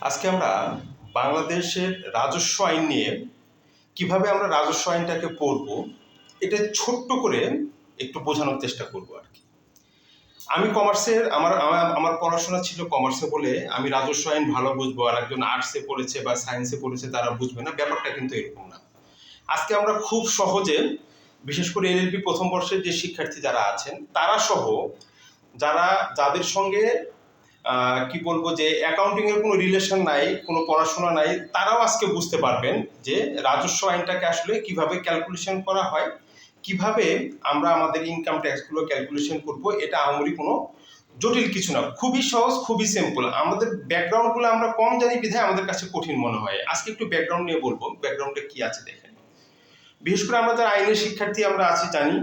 আজকে আমরা বাংলাদেশের রাজস্ব আইন নিয়ে কীভাবে আমরা রাজস্ব আইনটাকে পড়ব, এটা ছোট্ট করে একটু বোঝানোর চেষ্টা করব আর কি। আমি কমার্সের, আমার, আমার- পড়াশোনা ছিল কমার্সে বলে আমি রাজস্ব আইন ভালো বুঝব আর একজন আর্টসে পড়েছে বা সায়েন্সে পড়েছে তারা বুঝবে না, ব্যাপারটা কিন্তু এরকম না। আজকে আমরা খুব সহজে, বিশেষ করে এলএলবি প্রথম বর্ষের যে শিক্ষার্থী যারা আছেন, তারা সহ যারা, যাদের সঙ্গে কি বলব যে অ্যাকাউন্টিং এর কোনো রিলেশন নাই, কোনো পড়াশোনা নাই, তারাও আজকে বুঝতে পারবেন যে রাজস্ব আইনটাকে আসলে কীভাবে ক্যালকুলেশন করা হয়, কীভাবে আমরা আমাদের ইনকাম ট্যাক্সগুলো ক্যালকুলেশন করব, এটা আমরি কোনো জটিল কিছু না। খুবই সহজ, খুবই সিম্পল আমাদের ব্যাকগ্রাউন্ডগুলো আমরা কম জানি বিধায় আমাদের কাছে কঠিন মনে হয়। আজকে একটু ব্যাকগ্রাউন্ড নিয়ে বলব। ব্যাকগ্রাউন্ডে কি আছে দেখেন। বিশেষ করে আমরা যারা আইনের শিক্ষার্থী আমরা আছি, জানি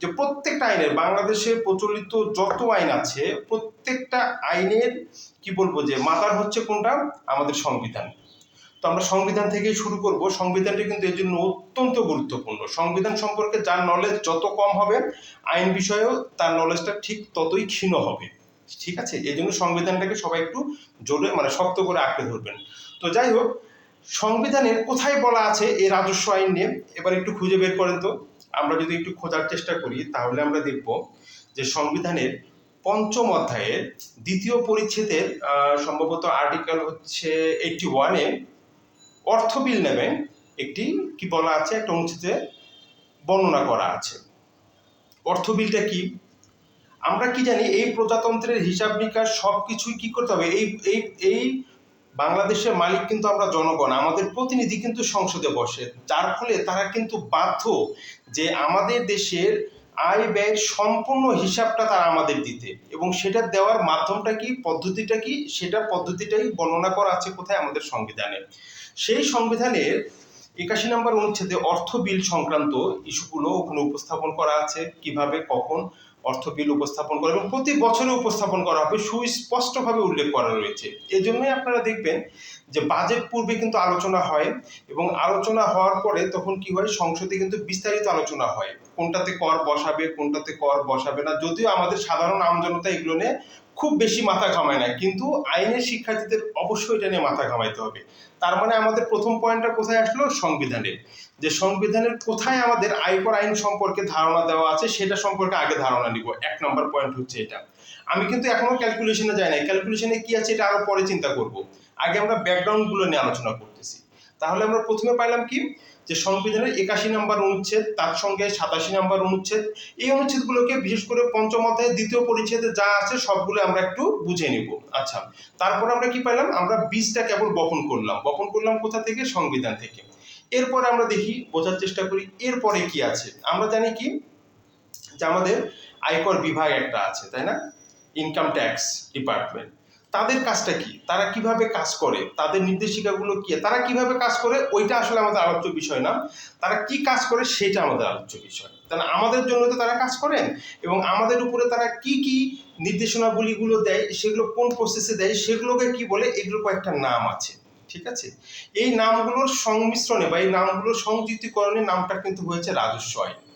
যে প্রত্যেকটা আইনের, বাংলাদেশে প্রচলিত যত আইন আছে, প্রত্যেকটা আইনের, কি বলব যে মাতার হচ্ছে কোনটা? আমাদের সংবিধান। তো আমরা সংবিধান থেকেই শুরু করব। সংবিধানটি কিন্তু এর জন্য অত্যন্ত গুরুত্বপূর্ণ। সংবিধান সম্পর্কে যার নলেজ যত কম হবে, আইন বিষয়েও তার নলেজটা ঠিক ততই ক্ষীণ হবে। ঠিক আছে? এই জন্য সংবিধানটাকে সবাই একটু জোরে মানে শক্ত করে আঁকড়ে ধরবেন। তো যাই হোক, সংবিধানের কোথায় বলা আছে এই রাজস্ব আইন নিয়ে? এবার একটু খুঁজে বের করেন তো। আমরা যদি একটু খোঁজার চেষ্টা করি, তাহলে আমরা দেখব যে সংবিধানের পঞ্চম অধ্যায়ের দ্বিতীয় পরিচ্ছেদের সম্ভবত আর্টিকেল হচ্ছে এইটটি ওয়ানে অর্থ বিল নামে একটি, কি বলা আছে, একটা অনুচ্ছেদে বর্ণনা করা আছে। অর্থ বিলটা কি? আমরা কি জানি, এই প্রজাতন্ত্রের হিসাব নিকাশ সব কিছুই কি করতে হবে? এই এই এই বাংলাদেশের মালিক কিন্তু আমরা জনগণ, আমাদের প্রতিনিধি কিন্তু সংসদে বসে। যার ফলে তারা কিন্তু বাধ্য যে আমাদের দেশের আয় ব্যয়ের সম্পূর্ণ হিসাবটা তারা আমাদের দিতে। এবং সেটা দেওয়ার মাধ্যমটা কি, পদ্ধতিটা কি সেটা পদ্ধতিটাই বর্ণনা করা আছে কোথায় আমাদের সংবিধানে। সেই সংবিধানের একাশি নম্বর অনুচ্ছেদে অর্থ বিল সংক্রান্ত ইস্যুগুলো ওখানে উপস্থাপন করা আছে, কীভাবে, কখন অর্থ বিল উপস্থাপন করা এবং প্রতি বছরে উপস্থাপন করা হবে সুস্পষ্টভাবে উল্লেখ করা রয়েছে। এই জন্যই আপনারা দেখবেন যে বাজেট পূর্বে কিন্তু আলোচনা হয় এবং আলোচনা হওয়ার পরে তখন কি হয়, সংসদে কিন্তু বিস্তারিত আলোচনা হয়। কোনটাতে কর বসাবে, কোনটাতে কর বসাবে না, যদিও আমাদের সাধারণ আমজনতা এগুলো নিয়ে খুব বেশি মাথা ঘামায় না, কিন্তু আইনের শিক্ষার্থীদের অবশ্যই এটা নিয়ে মাথা ঘামাইতে হবে। তার মানে আমাদের প্রথম পয়েন্টটা কোথায় আসলো? সংবিধানের। যে সংবিধানের কোথায় আমাদের আয়কর আইন সম্পর্কে ধারণা দেওয়া আছে, সেটা সম্পর্কে আগে ধারণা নিব। এক নম্বর পয়েন্ট হচ্ছে এটা। আমি কিন্তু এখনও ক্যালকুলেশনে যাই নাই। ক্যালকুলেশনে কি আছে এটা আরও পরে চিন্তা করব। আগে আমরা ব্যাকগ্রাউন্ডগুলো নিয়ে আলোচনা করতেছি। তাহলে আমরা প্রথমে পাইলাম কি? যে সংবিধানের একাশি নাম্বার অনুচ্ছেদ, তার সঙ্গে সাতাশি নাম্বার অনুচ্ছেদ। এই অনুচ্ছেদগুলোকে বিশেষ করে পঞ্চম অধ্যায়ের দ্বিতীয় পরিচ্ছেদে যা আছে সবগুলো আমরা একটু বুঝে নিব। আচ্ছা তারপর আমরা কি পাইলাম? আমরা বীজটা কেবল বপন করলাম। বপন করলাম কোথা থেকে? সংবিধান থেকে। এরপরে আমরা দেখি, বোঝার চেষ্টা করি, এরপরে কি আছে? আমরা জানি কি? যে আমাদের আয়কর বিভাগ একটা আছে, তাই না? ইনকাম ট্যাক্স ডিপার্টমেন্ট তাদের কাজটা কি? তারা কীভাবে কাজ করে? তাদের নির্দেশিকাগুলো কি? তারা কীভাবে কাজ করে? ওইটা আসলে আমাদের আলোচ্য বিষয় না। তারা কি কাজ করে সেটা আমাদের আলোচ্য বিষয়। তাহলে আমাদের জন্য তো তারা কাজ করেন এবং আমাদের উপরে তারা কি কি নির্দেশনাবলীগুলো দেয়, সেগুলো কোন প্রসেসে দেয়, সেগুলোকে কি বলে? এগুলো কয়েকটা নাম আছে। ঠিক আছে? এই নামগুলোর সংমিশ্রণে বা এই নামগুলোর সংযুক্তিকরণে নামটা কিন্তু হয়েছে রাজস্ব আইন।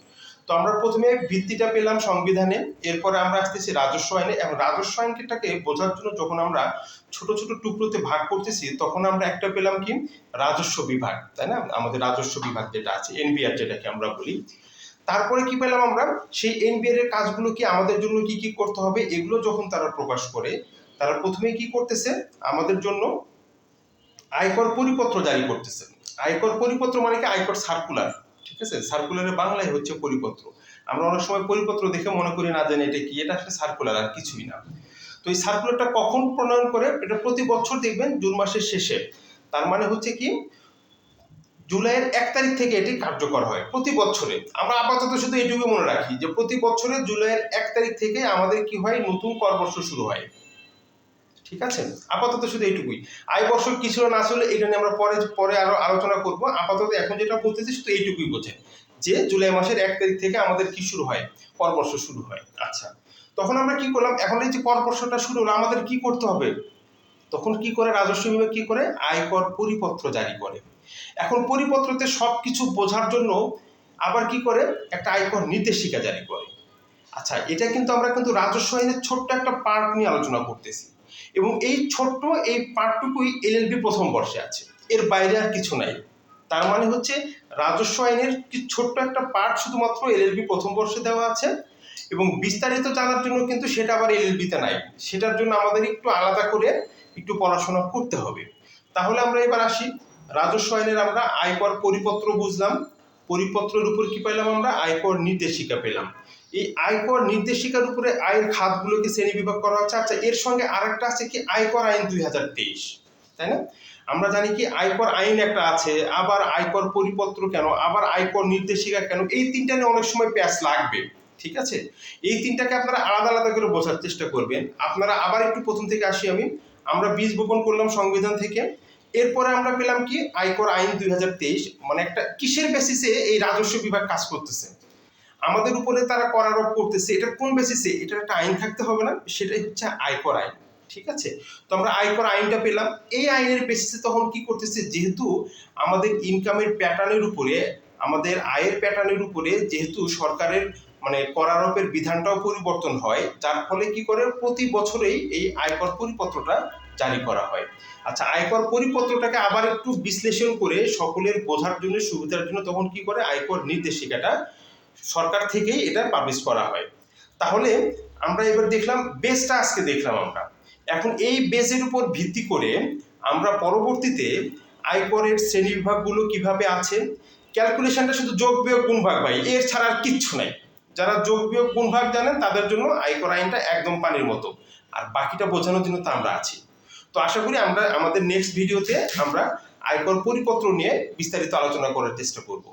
তো আমরা প্রথমে ভিত্তিটা পেলাম সংবিধানে, এরপরে আমরা আসতেছি রাজস্ব আইনে এবং রাজস্ব আইনটাকে বোঝার জন্য যখন আমরা ছোট ছোট টুকরোতে ভাগ করতেছি, তখন আমরা একটা পেলাম কি? রাজস্ব বিভাগ, তাই না? আমাদের রাজস্ব বিভাগ যেটা আছে এনবিআর যেটাকে আমরা বলি। তারপরে কি পেলাম আমরা? সেই এনবিআর এর কাজগুলো কি আমাদের জন্য কি কি করতে হবে, এগুলো যখন তারা প্রকাশ করে, তারা প্রথমে কি করতেছে? আমাদের জন্য আয়কর পরিপত্র জারি করতেছে। আয়কর পরিপত্র মানে কি? আয়কর সার্কুলার ঠিক আছে? সার্কুলারের বাংলায় হচ্ছে পরিপত্র। আমরা অনেক সময় পরিপত্র দেখে মনে করি না জানি এটা কি, এটা আসলে সার্কুলার আর কিছুই না। তো এই সার্কুলারটা কখন প্রণয়ন করে? এটা প্রতি বছর দেখবেন জুন মাসের শেষে। তার মানে হচ্ছে কি, জুলাইয়ের এক তারিখ থেকে এটি কার্যকর হয় প্রতি বছরে। আমরা আপাতত শুধু এইটুকু মনে রাখি যে প্রতি বছরে জুলাইয়ের এক তারিখ থেকে আমাদের কি হয়? নতুন কর বর্ষ শুরু হয়। ঠিক আছে? আপাতত শুধু এইটুকুই। আয় বর্ষ কি ছিল না ছিল এটা নিয়ে আমরা পরে পরে আরও আলোচনা করব। আপাতত এখন যেটা বলতেছি শুধু এইটুকুই বোঝেন যে জুলাই মাসের এক তারিখ থেকে আমাদের কি শুরু হয়? কর বর্ষ শুরু হয়। আচ্ছা তখন আমরা কি করলাম? এখন এই যে কর বর্ষটা শুরু হলো, আমাদের কি করতে হবে? তখন কি করে? রাজস্ব বিভাগ কি করে? আয়কর পরিপত্র জারি করে। এখন পরিপত্রতে সব কিছু বোঝার জন্য আবার কি করে? একটা আয়কর নির্দেশিকা জারি করে। আচ্ছা এটা কিন্তু আমরা কিন্তু রাজস্ব আইনের ছোট্ট একটা পার্ট নিয়ে আলোচনা করতেছি। এবং এই ছোট্ট এই পার্টটুকুই এলএলবি প্রথম বর্ষে আছে। এর বাইরে আর কিছু নাই। তার মানে হচ্ছে রাজস্ব আইনের কি ছোট্ট একটা পার্ট শুধুমাত্র এলএলবি প্রথম বর্ষে দেওয়া আছে এবং বিস্তারিত জানার জন্য কিন্তু সেটা আবার এলএলবিতে নাই। সেটার জন্য আমাদের একটু আলাদা করে একটু পড়াশোনা করতে হবে। তাহলে আমরা এবার আসি। রাজস্ব আইনের আমরা আয়কর পরিপত্র বুঝলাম। পরিপত্রের উপর কি পেলাম আমরা? আয়কর নির্দেশিকা পেলাম। এই আয়কর নির্দেশিকার উপরে আয়ের খাতগুলোকে শ্রেণীবিভাগ করা হচ্ছে। আচ্ছা এর সঙ্গে আরেকটা আছে কি? আয়কর আইন দুই হাজার তেইশ, তাই না? আমরা জানি কি আয়কর আইন একটা আছে, আবার আয়কর পরিপত্র কেন, আবার আয়কর নির্দেশিকা কেন, এই তিনটা নিয়ে অনেক সময় প্যাচ লাগবে, ঠিক আছে? এই তিনটাকে আপনারা আলাদা আলাদা করে বোঝার চেষ্টা করবেন। আপনারা আবার একটু প্রথম থেকে আসি আমি। আমরা বীজ বপন করলাম সংবিধান থেকে। এরপরে আমরা পেলাম কি আয়কর আইন দুই হাজার তেইশ মানে একটা কিসের বেসিসে এই রাজস্ব বিভাগ কাজ করতেছে? আমাদের উপরে তারা করারোপ করতেছে এটা কোন বেসিসে এটার একটা আইন থাকতে হবে না, সেটাই হচ্ছে আয়কর আইন, ঠিক আছে? তো আমরা আয়কর আইনটা পেলাম, এই আইনের বেসিসে তখন কি করতেছে? যেহেতু আমাদের ইনকামের প্যাটার্নের উপরে, আমাদের আয়ের প্যাটার্নের উপরে যেহেতু সরকারের মানে করারোপের বিধানটাও পরিবর্তন হয়, যার ফলে কি করে? প্রতি বছরেই এই আয়কর পরিপত্রটা জারি করা হয়। আচ্ছা আয়কর পরিপত্রটাকে আবার একটু বিশ্লেষণ করে সকলের বোঝার জন্য, সুবিধার জন্য তখন কি করে? আয়কর নির্দেশিকাটা সরকার থেকেই এটা পাবলিশ করা হয়। তাহলে আমরা এবার দেখলাম বেসটা আজকে দেখলাম আমরা। এখন এই বেসের উপর ভিত্তি করে আমরা পরবর্তীতে আয়করের শ্রেণি বিভাগগুলো কীভাবে আছে ক্যালকুলেশনটা শুধু যোগ বিয়োগ ভাগ ভাই, এর ছাড়া আর কিচ্ছু নাই। যারা যোগ বিয়োগ ভাগ জানেন, তাদের জন্য আয়কর আইনটা একদম পানির মতো। আর বাকিটা বোঝানোর জন্য তো আমরা আছি। তো আশা করি আমরা আমাদের নেক্সট ভিডিওতে আমরা আয়কর পরিপত্র নিয়ে বিস্তারিত আলোচনা করার চেষ্টা করব।